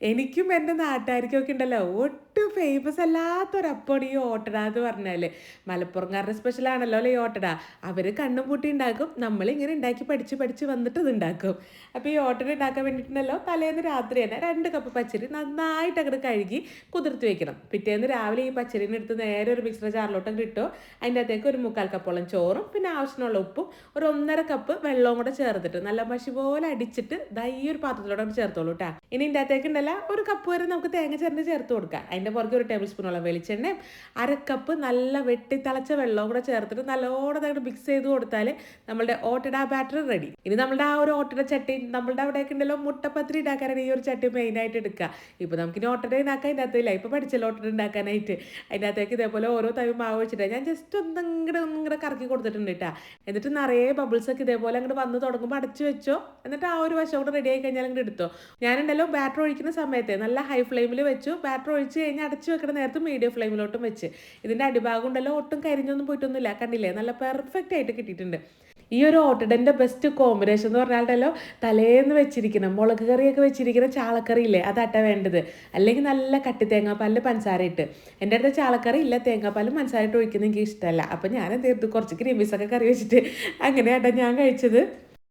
എനിക്കും എന്റെ നാട്ടുകാർക്കും ഒക്കെ ഉണ്ടല്ലോ. ഒട്ടും ഫേമസ് അല്ലാത്തൊരപ്പമാണ് ഈ ഓട്ടട എന്ന് പറഞ്ഞാൽ മലപ്പുറംകാരുടെ സ്പെഷ്യൽ ആണല്ലോ അല്ലേ ഈ ഓട്ടട. അവർ കണ്ണും പൂട്ടി ഉണ്ടാക്കും. നമ്മളിങ്ങനെ ഉണ്ടാക്കി പഠിച്ച് പഠിച്ച് വന്നിട്ട് ഇത് ഉണ്ടാക്കും. അപ്പോൾ ഈ ഓട്ടട ഉണ്ടാക്കാൻ വേണ്ടിയിട്ടുണ്ടല്ലോ തലേന്ന് രാത്രി തന്നെ രണ്ട് കപ്പ് പച്ചരി നന്നായിട്ട് അങ്ങോട്ട് കഴുകി കുതിർത്ത് വെക്കണം. പിറ്റേന്ന് രാവിലെ ഈ പച്ചരിനെ എടുത്ത് നേരെ ഒരു മിക്സർ ചാറിലോട്ടം കിട്ടും അതിന്റെ അകത്തേക്ക് ഒരു മുക്കാൽ കപ്പോളം ചോറും പിന്നെ ആവശ്യമുള്ള ഉപ്പും ഒരു ഒന്നര കപ്പ് വെള്ളവും കൂടെ ചേർത്തിട്ട് നല്ല പശു പോലെ അടിച്ചിട്ട് ദൈ ഒരു പാത്രത്തിലോട്ട് ചേർത്തോളൂ കേട്ടോ ഇനി ഇതിന്റെ അകത്തേക്ക് ഒരു കപ്പ് വരെ നമുക്ക് തേങ്ങ ചേർന്ന് ചേർത്ത് കൊടുക്കാം. അതിന്റെ പുറകെ ഒരു ടേബിൾ സ്പൂണോളം വെളിച്ചെണ്ണയും അര കപ്പ് നല്ല വെട്ടി തിളച്ച വെള്ളവും കൂടെ ചേർത്തിട്ട് നല്ലോണം അങ്ങോട്ട് മിക്സ് ചെയ്ത് കൊടുത്താൽ നമ്മളുടെ ഓട്ടട ബാറ്റർ റെഡി ഇനി നമ്മളുടെ ആ ഒരു ഓട്ടട ചട്ടി നമ്മളുടെ അവിടെയൊക്കെ ഉണ്ടല്ലോ മുട്ടപ്പത്തിരി ഉണ്ടാക്കാനാണ് ഈ ഒരു ചട്ടി മെയിനായിട്ട് എടുക്കുക ഇപ്പോൾ നമുക്കിനി ഓട്ടട ഉണ്ടാക്കാൻ ഇതിന്റെ അകത്തില്ല ഇപ്പോൾ പഠിച്ചല്ലോ ഓട്ടട ഉണ്ടാക്കാനായിട്ട് അതിന്റെ അകത്തേക്ക് ഇതേപോലെ ഓരോ തവി മാവ് വെച്ചിട്ട് ഞാൻ ജസ്റ്റ് ഒന്നിങ്ങനെ ഒന്നിങ്ങനെ കറക്കി കൊടുത്തിട്ടുണ്ട് കേട്ടോ എന്നിട്ട് നിറയെ ബബിൾസ് ഒക്കെ ഇതേപോലെ അങ്ങോട്ട് വന്ന് തുടങ്ങുമ്പോൾ അടച്ചു വെച്ചോ. എന്നിട്ട് ആ ഒരു വശം കൂടെ റെഡി ആയി കഴിഞ്ഞാൽ അങ്ങോട്ട് എടുത്തോ. ഞാനുണ്ടല്ലോ ബാറ്റർ ഒഴിക്കുന്ന സമയത്ത് നല്ല ഹൈ ഫ്ലെയിമിൽ വെച്ചു. ബാറ്റർ ഒഴിച്ച് കഴിഞ്ഞാൽ അടച്ചു വെക്കുന്ന നേരത്ത് മീഡിയം ഫ്ലെയിമിലോട്ടും വെച്ച്. ഇതിന്റെ അടിഭാഗം ഉണ്ടല്ലോ ഒട്ടും കരിഞ്ഞൊന്നും പോയിട്ടൊന്നുമില്ല. കണ്ടില്ലേ? നല്ല പെർഫെക്റ്റ് ആയിട്ട് കിട്ടിയിട്ടുണ്ട്. ഈ ഒരു ഓട്ടഡന്റെ ബെസ്റ്റ് കോമ്പിനേഷൻ എന്ന് പറഞ്ഞാലല്ലോ തലേന്ന് വെച്ചിരിക്കണം മുളക് കറിയൊക്കെ വെച്ചിരിക്കുന്ന ചാളക്കറി ഇല്ലേ? അതാട്ട വേണ്ടത്. അല്ലെങ്കിൽ നല്ല കട്ടി തേങ്ങാപ്പാലിൽ പഞ്ചസാര ഇട്ട്. എന്റെ അടുത്ത് ചാളക്കറി ഇല്ല തേങ്ങാപ്പാലും പഞ്ചസാര ഇട്ട് എനിക്ക് ഇഷ്ടമല്ല. അപ്പം ഞാൻ എന്ത് ചെയ്തു? കുറച്ച് ക്രീമീസൊക്കെ കറി വെച്ചിട്ട് അങ്ങനെയാട്ടാ ഞാൻ കഴിച്ചത്.